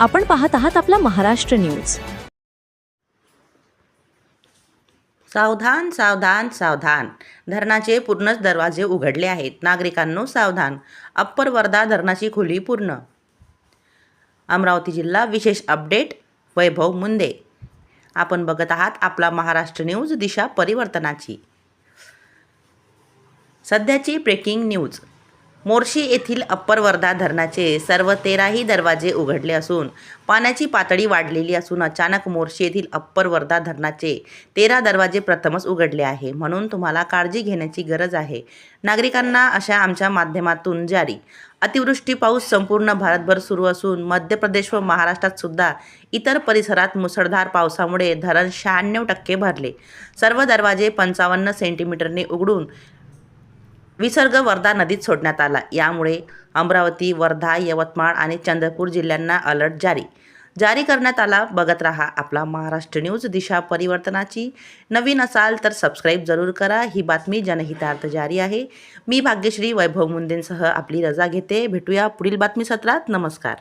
आपण पाहत आहात आपला महाराष्ट्र न्यूज. सावधान सावधान सावधान. धरणाचे पूर्णच दरवाजे उघडले आहेत. नागरिकांनो सावधान. अप्पर वर्धा धरणाची खुली पूर्ण. अमरावती जिल्हा विशेष अपडेट वैभव मुंदे. आपण बघत आहात आपला महाराष्ट्र न्यूज दिशा परिवर्तनाची. सध्याची ब्रेकिंग न्यूज. मोर्शी येथील अप्पर वर्धा धरणाचे सर्व तेराही दरवाजे उघडले असून पाण्याची पातळी वाढलेली असून अचानक मोर्शी येथील अप्पर वर्धा धरणाचे तेरा दरवाजे प्रथमच उघडले आहे. म्हणून तुम्हाला काळजी घेण्याची गरज आहे. नागरिकांना अशा आमच्या माध्यमातून जारी. अतिवृष्टी पाऊस संपूर्ण भारतभर सुरू असून मध्य प्रदेश व महाराष्ट्रात सुद्धा इतर परिसरात मुसळधार पावसामुळे धरण शहाण्णव टक्के भरले. सर्व दरवाजे पंचावन्न सेंटीमीटरने उघडून विसर्ग वर्धा नदीत सोडण्यात आला. यामुळे अमरावती वर्धा यवतमाळ आणि चंद्रपूर जिल्ह्यांना अलर्ट जारी. जारी करण्यात आला. बघत रहा आपला महाराष्ट्र न्यूज दिशा परिवर्तनाची. नवीन असाल तर सबस्क्राईब जरूर करा. ही बातमी जनहितार्थ जारी आहे. मी भाग्यश्री वैभव मुंदेंसह आपली रजा घेते. भेटूया पुढील बातमी सत्रात. नमस्कार.